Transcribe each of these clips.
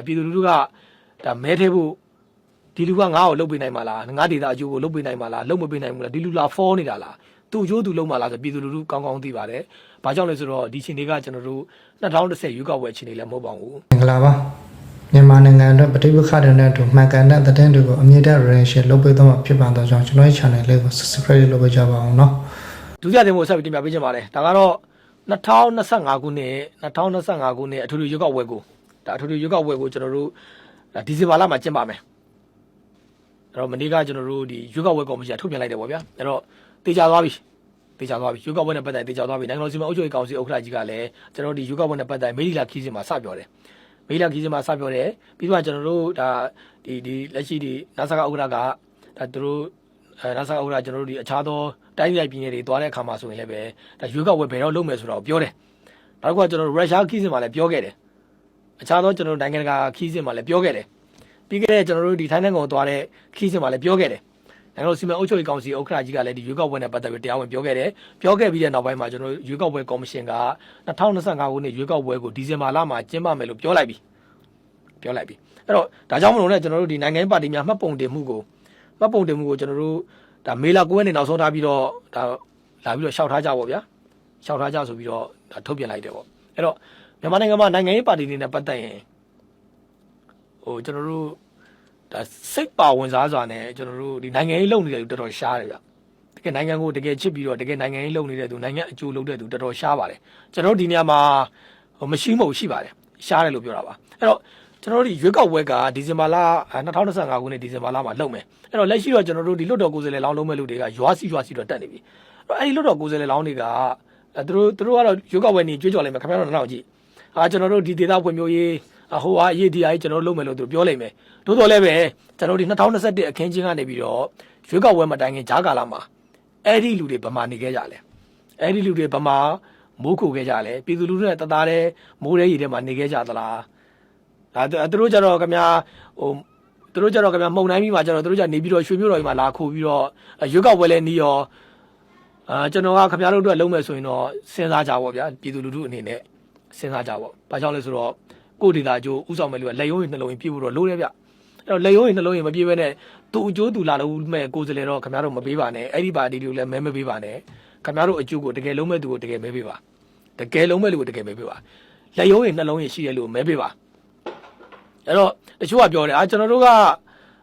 အပြည်သူလူထုကဒါမဲထဲဖို့ဒီလူကငါ့ကိုလှုပ်ပေးနိုင်မှာလားငါဒေတာအကျိုးကိုလှုပ်ပေးနိုင်မှာလားလှုပ်မပေးနိုင်ဘူးလားဒီလူလာဖောနေတာလားသူ့အကျိုးသူလှုပ်မှာလားဆိုပြည်သူလူထုကောင်းကောင်းသိပါတယ်။ဘာကြောင့်လဲဆိုတော့ဒီချိန်တွေကကျွန်တော်တို့2010ရွေးကောက်ပွဲချိန်တွေလည်းမဟုတ်ပါဘူး။မင်္ဂလာပါ။မြန်မာနိုင်ငံအတွက်ပဋိပက္ခတွေနဲ့အတူမှန်ကန်တဲ့သတင်းတွေကိုအမြင့်တဲ့ relation လုပ်ပေးသွားမှာဖြစ်ပါတော့ကြောင့်ကျွန်တော်ရဲ့ channel လေးကို subscribe လုပ်ပေးကြပါအောင်နော်။ဒုတိယသတင်းကိုဆက်ပြီးတင်ပြပေးချင်ပါတယ်။ဒါကတော့2025ခုနှစ်2025ခုနှစ်အထူးထူးရွေးကောက်ပွဲကို ဒါအထူးထူးရွေးကောက်ပွဲကိုကျွန်တော်တို့ဒါဒီဇင်ဘာလမှာကျင်းပမယ်အဲ့တော့မနေ့ကကျွန်တော်တို့ဒီရွေးကောက်ပွဲကော်မရှင်ကထုတ်ပြန်လိုက်တယ်ပေါ့ဗျာအဲ့တော့တေချာသွားပြီတေချာသွားပြီရွေးကောက်ပွဲနဲ့ပတ်သက်တေချာသွားပြီနိုင်ငံတော်စီမံအုပ်ချုပ်ရေးကောင်စီဥက္ကဋ္ဌကြီးကလည်းကျွန်တော်တို့ဒီရွေးကောက်ပွဲနဲ့ပတ်သက်မေဒီလာခီးစဉ်မှာစပြောတယ်မေဒီလာခီးစဉ်မှာစပြောတယ်ပြီးတော့ကျွန်တော်တို့ဒါဒီဒီလက်ရှိဒီနာဆာကဥက္ကဋ္ဌကဒါသူတို့အဲနာဆာဥက္ကဋ္ဌကျွန်တော်တို့ဒီအခြားသောတိုင်းပြည်ပြည်နယ်တွေသွားတဲ့အခါမှာဆိုရင်လည်းပဲဒါရွေးကောက်ပွဲဘယ်တော့လုပ်မယ်ဆိုတော့ပြောတယ်။နောက်တစ်ခုကကျွန်တော်တို့ရုရှားခီးစဉ်မှာလည်းပြောခဲ့တယ်။ အခြားသောကျွန်တော်တို့နိုင်ငံတကာခီးစဉ်မှာလည်းပြောခဲ့တယ်။ပြီးခဲ့တဲ့ကျွန်တော်တို့ဒီထိုင်းနိုင်ငံကိုသွားတဲ့ခီးစဉ်မှာလည်းပြောခဲ့တယ်။နိုင်ငံတော်စီမံအုပ်ချုပ်ရေးကောင်စီဥက္ကဋ္ဌကြီးကလည်းဒီရွေးကောက်ပွဲနဲ့ပတ်သက်ပြီးတရားဝင်ပြောခဲ့တယ်။ပြောခဲ့ပြီးတဲ့နောက်ပိုင်းမှာကျွန်တော်တို့ရွေးကောက်ပွဲကော်မရှင်က2025ခုနှစ်ရွေးကောက်ပွဲကိုဒီဇင်ဘာလမှာကျင်းပမယ်လို့ပြောလိုက်ပြီ။ပြောလိုက်ပြီ။အဲ့တော့ဒါကြောင့်မလို့လည်းကျွန်တော်တို့ဒီနိုင်ငံရေးပါတီများမှတ်ပုံတင်မှုကိုမှတ်ပုံတင်မှုကိုကျွန်တော်တို့ဒါမေလာ9ရက်နေ့နောက်ဆုံးထားပြီးတော့ဒါလာပြီးတော့ရှောက်ထားကြပါဗျာရှောက်ထားကြဆိုပြီးတော့ဒါထုတ်ပြန်လိုက်တယ်ပေါ့အဲ့တော့ မြန်မာနိုင်ငံမှာနိုင်ငံရေးပါတီတွေနဲ့ပတ်သက်ရင်ဟိုကျွန်တော်တို့ဒါစိတ်ပါဝင်စားစွာနဲ့ကျွန်တော်တို့ဒီနိုင်ငံရေးလုပ်နေတဲ့လူတော်တော်ရှားတယ်ဗျတကယ်နိုင်ငံကိုတကယ်ချစ်ပြီးတော့တကယ်နိုင်ငံရေးလုပ်နေတဲ့သူနိုင်ငံအကျိုးလုပ်တဲ့သူတော်တော်ရှားပါတယ်ကျွန်တော်တို့ဒီနေရာမှာဟိုမရှိမဟုတ်ရှိပါတယ်ရှားတယ်လို့ပြောတာပါအဲ့တော့ကျွန်တော်တို့ဒီရွေးကောက်ပွဲကဒီဇင်ဘာလ2025ခုနှစ်ဒီဇင်ဘာလမှာလုပ်မယ်အဲ့တော့လက်ရှိတော့ကျွန်တော်တို့ဒီလွတ်တော်ကိုယ်စားလှယ်လောင်းလုံးမဲ့လူတွေကရွာစီရွာစီတော့တက်နေပြီအဲ့တော့အဲ့ဒီလွတ်တော်ကိုယ်စားလှယ်လောင်းတွေကအဲသူတို့သူတို့ကတော့ရွေးကောက်ပွဲနေကြွေးကြော်လိုက်မယ်ခင်ဗျားတို့နောက်ကြည့် အာကျွန်တော်တို့ဒီဒေသဖွံ့ဖြိုးရေးအဟိုဟာအရေးဒီအရေးကျွန်တော်တို့လုပ်မယ်လို့သူတို့ပြောလိုက်မယ်တိုးတော်လည်းပဲကျွန်တော်တို့ဒီ2021အခင်းချင်းကနေပြီးတော့ရွေးကောက်ပွဲမတိုင်ခင်ဂျားကာလာမှာအဲ့ဒီလူတွေဗမာနေခဲ့ကြလဲအဲ့ဒီလူတွေဗမာမိုးခိုခဲ့ကြလဲပြည်သူလူထုနဲ့တသားတဲ့မိုးရဲရည်ထဲမှာနေခဲ့ကြသလားဒါသူတို့ကြတော့ခင်ဗျာဟိုသူတို့ကြတော့ခင်ဗျာမှုံတိုင်းပြီးမှကျတော့သူတို့ကြနေပြီးတော့ရွှေမြို့တော်ကြီးမှာလာခိုးပြီးတော့ရွေးကောက်ပွဲလဲနီးရောအာကျွန်တော်ကခင်ဗျားတို့အတွက်လုံးမယ်ဆိုရင်တော့စဉ်းစားကြပါဗျာပြည်သူလူထုအနေနဲ့ စဉ်းစားကြပါဘာကြောင့်လဲဆိုတော့ကိုယ်ဒေတာအကျိုးဥဆောင်မဲ့လူကလက်ရုံးရင်နှလုံးရင်ပြည့်ဖို့တော့လိုတယ်ဗျအဲ့တော့လက်ရုံးရင်နှလုံးရင်မပြည့်ဘဲနဲ့သူ့အကျိုးသူလာလို့မဲ့ကိုယ်စလဲတော့ခင်ဗျားတို့မပေးပါနဲ့အဲ့ဒီပါတီတွေကိုလည်းမဲမပေးပါနဲ့ခင်ဗျားတို့အကျိုးကိုတကယ်လုံးမဲ့သူကိုတကယ်မဲပေးပါတကယ်လုံးမဲ့လူကိုတကယ်မဲပေးပါလက်ရုံးရင်နှလုံးရင်ရှိတဲ့လူကိုမဲပေးပါအဲ့တော့တချို့ကပြောတယ်အာကျွန်တော်တို့က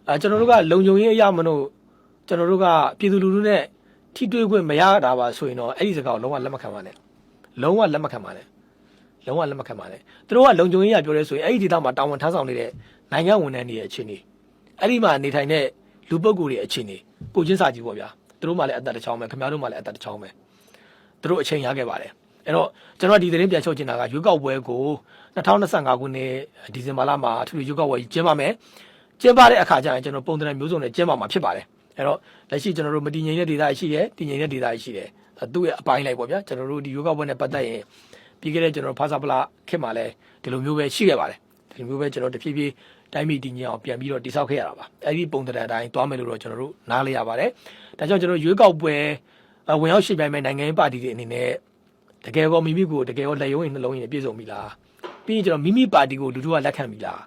အာကျွန်တော်တို့ကလုံခြုံရေးအရာမလို့ကျွန်တော်တို့ကပြည်သူလူထုနဲ့ထိတွေ့ခွင့်မရတာပါဆိုရင်တော့အဲ့ဒီစကားကိုလုံးဝလက်မခံပါနဲ့လုံးဝလက်မခံပါနဲ့ လုံးဝလက်မခံပါနဲ့သူတို့ကလုံခြုံရေးရပြောရဲဆိုရင်အဲ့ဒီဒေသမှာတာဝန်ထမ်းဆောင်နေတဲ့နိုင်ငံဝန်ထမ်းတွေရဲ့အခြေအနေအဲ့ဒီမှာနေထိုင်တဲ့လူပုဂ္ဂိုလ်တွေရဲ့အခြေအနေကိုချင်းစာကြီးပေါ့ဗျာသူတို့မှလည်းအသက်တစ်ချောင်းပဲခင်ဗျားတို့မှလည်းအသက်တစ်ချောင်းပဲသူတို့အချိန်ရခဲ့ပါတယ်အဲ့တော့ကျွန်တော်ဒီသတင်းပြန်ချုပ်ချင်တာကရွေးကောက်ပွဲကို2025ခုနှစ်ဒီဇင်ဘာလမှာအထူးရွေးကောက်ပွဲကြီးကျင်းပမယ်ကျင်းပတဲ့အခါကျရင်ကျွန်တော်ပုံသဏ္ဍာန်မျိုးစုံနဲ့ကျင်းပမှာဖြစ်ပါတယ်အဲ့တော့လက်ရှိကျွန်တော်တို့မတည်ငြိမ်တဲ့ဒေသရှိတယ်တည်ငြိမ်တဲ့ဒေသရှိတယ်သူ့ရဲ့အပိုင်းလိုက်ပေါ့ဗျာကျွန်တော်တို့ဒီရွေးကောက်ပွဲနဲ့ပတ်သက်ရင် ပြီးခဲ့တဲ့ကျွန်တော်ဖာစာပလာခေတ်မှာလည်းဒီလိုမျိုးပဲရှိခဲ့ပါတယ်ဒီလိုမျိုးပဲကျွန်တော်တဖြည်းဖြည်းတိုင်းပြည်တည်ငြိမ်အောင်ပြန်ပြီးတော့တိစောက်ခဲ့ရတာပါအဲ့ဒီပုံသဏ္ဍာန်အတိုင်းသွားမယ်လို့တော့ကျွန်တော်တို့နားလည်ရပါတယ်ဒါကြောင့်ကျွန်တော်ရွေးကောက်ပွဲဝင်ရောက်ရှိပြိုင်မဲ့နိုင်ငံရေးပါတီတွေအနေနဲ့တကယ်ကောမိမိကိုတကယ်ကောလက်ရုံးရင်နှလုံးရင်ပြည့်စုံပြီလားပြီးရင်ကျွန်တော်မိမိပါတီကိုလူထုကလက်ခံပြီလား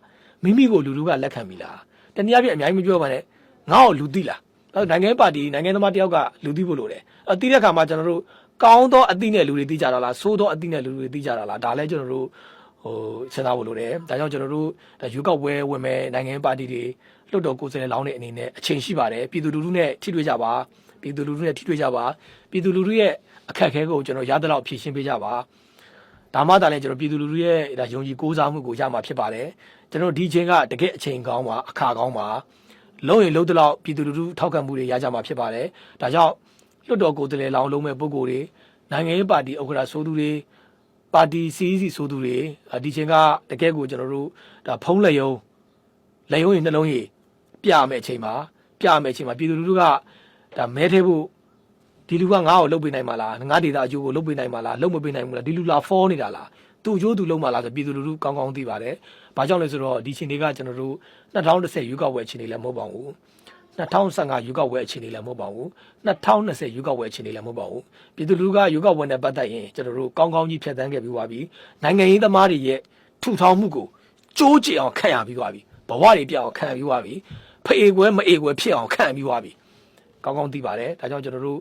မိမိကိုလူထုကလက်ခံပြီလားတနည်းအားဖြင့်အများကြီးမပြောပါနဲ့ငါ့ကိုလူသိလားအဲနိုင်ငံရေးပါတီနိုင်ငံသမားတယောက်ကလူသိဖို့လိုတယ်အဲသိတဲ့အခါမှာကျွန်တော်တို့ ကောင်းသောအသည့်နဲ့လူတွေသိကြတာလားဆိုးသောအသည့်နဲ့လူတွေသိကြတာလားဒါလည်းကျွန်တော်တို့ဟိုစဉ်းစားဖို့လိုတယ်ဒါကြောင့်ကျွန်တော်တို့ဒါရွေးကောက်ပွဲဝင်မဲ့နိုင်ငံရေးပါတီတွေလွတ်တော်ကိုယ်စားလှယ်လောင်းတဲ့အနေနဲ့အချိန်ရှိပါတယ်ပြည်သူလူထုနဲ့ထိတွေ့ကြပါပြည်သူလူထုနဲ့ထိတွေ့ကြပါပြည်သူလူထုရဲ့အခက်အခဲကိုကျွန်တော်ရသလောက်ဖြေရှင်းပေးကြပါဒါမှသာလဲကျွန်တော်ပြည်သူလူထုရဲ့ဒါယုံကြည်ကိုးစားမှုကိုရမှာဖြစ်ပါတယ်ကျွန်တော်ဒီချိန်ကတကယ်အချိန်ကောင်းပါအခါကောင်းပါလုံးရင်လုံးတလောက်ပြည်သူလူထုထောက်ခံမှုတွေရကြမှာဖြစ်ပါတယ်ဒါကြောင့် လွတ်တော်ကိုယ်စားလှယ်လောင်းလုံးမဲ့ပုံကိုယ်တွေနိုင်ငံရေးပါတီဥက္ကဋ္ဌဆိုသူတွေပါတီ CEC ဆိုသူတွေဒီချိန်ကတကယ်ကိုကျွန်တော်တို့ဒါဖုံးလက်ယုံလက်ယုံရင်နှလုံးရည်ပြမယ်အချိန်မှာပြမယ်အချိန်မှာပြည်သူလူထုကဒါမဲထဲဖို့ဒီလူကငါ့ကိုလုတ်ပေးနိုင်မှာလားငါဒေတာအကျိုးကိုလုတ်ပေးနိုင်မှာလားလုတ်မပေးနိုင်ဘူးလားဒီလူလာဖောနေတာလားသူ့အကျိုးသူလုံးမှာလားဆိုပြည်သူလူထုကောင်းကောင်းသိပါတယ်ဘာကြောင့်လဲဆိုတော့ဒီချိန်တွေကကျွန်တော်တို့2010ရွေးကောက်ပွဲအချိန်တွေလည်းမဟုတ်ပါဘူး 2015ရွေးကောက်ပွဲအချိန်တွေလည်းမဟုတ်ပါဘူး2020ရွေးကောက်ပွဲအချိန်တွေလည်းမဟုတ်ပါဘူးပြည်သူလူထုကရွေးကောက်ပွဲနဲ့ပတ်သက်ရင်ကျွန်တော်တို့ကောင်းကောင်းကြီးဖြတ်သန်းခဲ့ပြီးပါပြီနိုင်ငံရေးသမားတွေရဲ့ထူထောင်မှုကိုကြိုးကြည့်အောင်ခံရပြီးသွားပြီဘဝတွေပြအောင်ခံရပြီးသွားပြီဖေကွဲမအေကွဲဖြစ်အောင်ခံရပြီးသွားပြီကောင်းကောင်းသိပါတယ်ဒါကြောင့်ကျွန်တော်တို့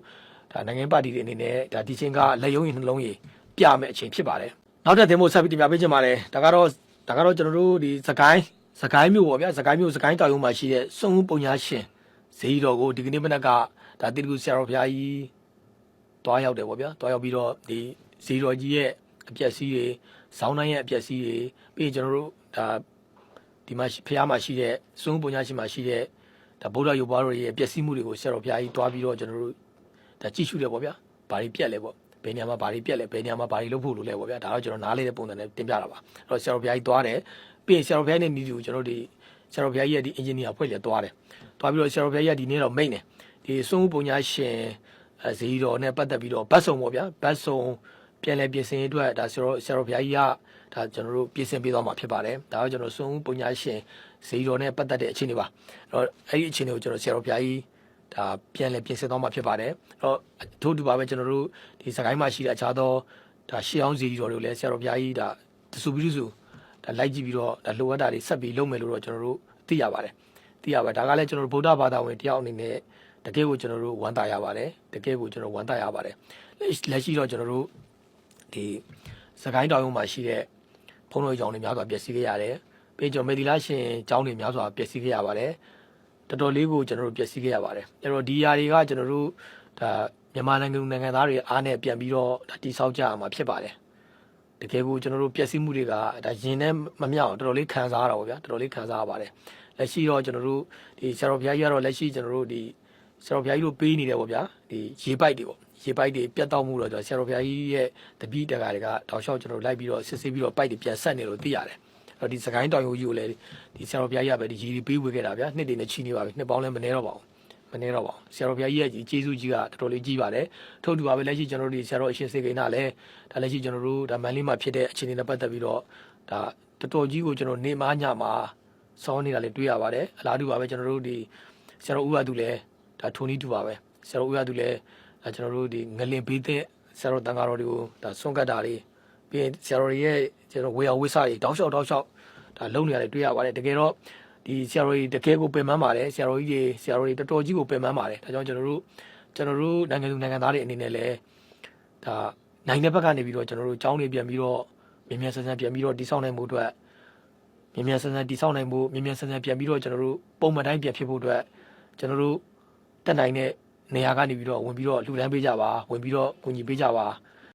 ဒါနိုင်ငံပါတီတွေအနေနဲ့ဒါဒီချင်းကလက်ရုံးရည်နှလုံးရည်ပြမယ်အချိန်ဖြစ်ပါတယ်နောက်တဲ့သင်ဖို့ဆက်ပြီးတင်ပြပေးချင်ပါတယ်ဒါကတော့ဒါကတော့ကျွန်တော်တို့ဒီစကိုင်းစကိုင်းမြို့ပေါ့ဗျာစကိုင်းမြို့စကိုင်းတောင်ရုံမှာရှိတဲ့စွန့်ဦးပုံညာရှင် ဇေယီတော်ကိုဒီကနေ့မနက်ကဒါတိတူဆရာတော်ဘုရားကြီးတွားရောက်တယ်ပေါ့ဗျာတွားရောက်ပြီးတော့ဒီဇေယီတော်ကြီးရဲ့အပျက်စီးတွေဇောင်းတိုင်းရဲ့အပျက်စီးတွေပြီးရင်ကျွန်တော်တို့ဒါဒီမှာရှိဖះမှာရှိတဲ့စွန့်ဦးပုံညာရှင်မှာရှိတဲ့ဒါဗုဒ္ဓရုပ်ပွားတော်ရဲ့ပျက်စီးမှုတွေကိုဆရာတော်ဘုရားကြီးတွားပြီးတော့ကျွန်တော်တို့ဒါကြည့်ရှုတယ်ပေါ့ဗျာဘာတွေပြက်လဲပေါ့ဘယ်နေရာမှာဘာတွေပြက်လဲဘယ်နေရာမှာဘာတွေလုပ်ဖို့လိုလဲပေါ့ဗျာဒါတော့ကျွန်တော်နားလေးတဲ့ပုံစံနဲ့တင်ပြတာပါအဲ့တော့ဆရာတော်ဘုရားကြီးတွားတယ်ပြီးရင်ဆရာတော်ဘုရားနဲ့နီးတူကျွန်တော်တို့ဒီ ဆရာတော်ဘုရားကြီးရဲ့ဒီအင်ဂျင်နီယာအဖွဲ့လည်းတွားတယ်တွားပြီးတော့ဆရာတော်ဘုရားကြီးကဒီနေ့တော့မိတ်တယ်ဒီစွန့်ဦးပုံညာရှင်အဲဇေယီတော်နဲ့ပတ်သက်ပြီးတော့ဘတ်စုံပေါ့ဗျာဘတ်စုံပြန်လဲပြင်ဆင်ရေးအတွက်ဒါဆရာတော်ဆရာတော်ဘုရားကြီးကဒါကျွန်တော်တို့ပြင်ဆင်ပေးသွားမှာဖြစ်ပါတယ်ဒါတော့ကျွန်တော်စွန့်ဦးပုံညာရှင်ဇေယီတော်နဲ့ပတ်သက်တဲ့အခြေအနေပါအဲ့တော့အဲ့ဒီအခြေအနေကိုကျွန်တော်ဆရာတော်ဘုရားကြီးဒါပြန်လဲပြင်ဆင်သွားမှာဖြစ်ပါတယ်။အဲ့တော့ထို့တူပါပဲကျွန်တော်တို့ဒီစကိုင်းမှာရှိတဲ့အခြားသောဒါရှေးအောင်စီတော်တွေကိုလည်းဆရာတော်ဘုရားကြီးဒါတဆူပြီးစုဒါ လိုက်ကြည့်ပြီးတော့ဒါလိုအပ်တာတွေဆက်ပြီးလုပ်မယ်လို့တော့ကျွန်တော်တို့သိရပါတယ်။သိရပါတယ်ဒါကလည်းကျွန်တော်တို့ဗုဒ္ဓဘာသာဝင်တယောက်အနေနဲ့တကယ်ကိုကျွန်တော်တို့ဝမ်းသာရပါတယ်။တကယ်ကိုကျွန်တော်ဝမ်းသာရပါတယ်။လက်လက်ရှိတော့ကျွန်တော်တို့ဒီစကိုင်းတောင်ရုံမှာရှိတဲ့ဘုန်းတော်ကြီးကျောင်းတွေများစွာပျက်စီးခဲ့ရတယ်။ပြီးရင်ကျွန်တော်မေဒီလာရှင်ကျောင်းတွေများစွာပျက်စီးခဲ့ရပါတယ်။တော်တော်လေးကိုကျွန်တော်တို့ပျက်စီးခဲ့ရပါတယ်အဲ့တော့ဒီຢာတွေကကျွန်တော်တို့ဒါမြန်မာနိုင်ငံသူနိုင်ငံသားတွေအားနဲ့ပြန်ပြီးတော့ဒါတိဆောက်ကြရမှာဖြစ်ပါတယ် တကယ်ကိုကျွန်တော်တို့ပျက်စီးမှုတွေကဒါရင်နဲ့မမြောက်အောင်တော်တော်လေးခံစားရတာပေါ့ဗျာတော်တော်လေးခံစားရပါတယ်လက်ရှိတော့ကျွန်တော်တို့ဒီဆရာတော်ဘုရားကြီးကတော့လက်ရှိကျွန်တော်တို့ဒီဆရာတော်ဘုရားကြီးတို့ပေးနေတယ်ပေါ့ဗျာဒီရေပိုက်တွေပေါ့ရေပိုက်တွေပြတ်တောက်မှုတော့ကျွန်တော်ဆရာတော်ဘုရားကြီးရဲ့တပည့်တက္ကရာတွေကတောက်လျှောက်ကျွန်တော်တို့လိုက်ပြီးတော့စစ်ဆေးပြီးတော့ပိုက်တွေပြန်ဆက်နေလို့သိရတယ်အဲ့တော့ဒီစကိုင်းတောင်ယိုကြီးကိုလည်းဒီဆရာတော်ဘုရားကြီးကပဲဒီရေတွေပေးဝေခဲ့တာဗျာနှစ်တွေနဲ့ချီနေပါပြီနှစ်ပေါင်းလည်းမနေတော့ပါဘူး မနေတော့ပါဘူးဆရာတော်ဘုရားကြီးရဲ့ဒီကျေးဇူးကြီးကတော်တော်လေးကြီးပါတယ်ထို့တူပါပဲလက်ရှိကျွန်တော်တို့ဒီဆရာတော်အရှင်စေကိန်းကလည်းဒါလက်ရှိကျွန်တော်တို့ဒါမန်လေးမှာဖြစ်တဲ့အခြေအနေနဲ့ပတ်သက်ပြီးတော့ဒါတော်တော်ကြီးကိုကျွန်တော်နေမညမှာစောင်းနေတာလေးတွေ့ရပါတယ်အလားတူပါပဲကျွန်တော်တို့ဒီဆရာတော်ဦးရသူလည်းဒါထုံနီးတူပါပဲဆရာတော်ဦးရသူလည်းဒါကျွန်တော်တို့ဒီငလင်ဘေးတဲ့ဆရာတော်တန်ဃာတော်တွေကိုဒါဆွန့်ကတ်တာလေးပြီးရင်ဆရာတော်ရဲ့ကျွန်တော်ဝေယဝိဆာတွေတောက်လျှောက်တောက်လျှောက်ဒါလုံနေရတယ်တွေ့ရပါတယ်တကယ်တော့ ဒီဆရာတော်ကြီးတကယ်ကိုပင်ပန်းပါတယ်ဆရာတော်ကြီးတွေဆရာတော်ကြီးတော်တော်ကြီးကိုပင်ပန်းပါတယ်ဒါကြောင့်ကျွန်တော်တို့ကျွန်တော်တို့နိုင်ငံသူနိုင်ငံသားတွေအနေနဲ့လည်းဒါနိုင်တဲ့ဘက်ကနေပြီးတော့ကျွန်တော်တို့ကြောင်းတွေပြန်ပြီးတော့မြင်မြန်ဆန်းဆန်းပြန်ပြီးတော့တိဆောက်နိုင်မှုအတွက်မြင်မြန်ဆန်းဆန်းတိဆောက်နိုင်မှုမြင်မြန်ဆန်းဆန်းပြန်ပြီးတော့ကျွန်တော်တို့ပုံမှန်တိုင်းပြန်ဖြစ်ဖို့အတွက်ကျွန်တော်တို့တက်နိုင်တဲ့နေရာကနေပြီးတော့ဝင်ပြီးတော့လှူဒန်းပေးကြပါဝင်ပြီးတော့ကူညီပေးကြပါ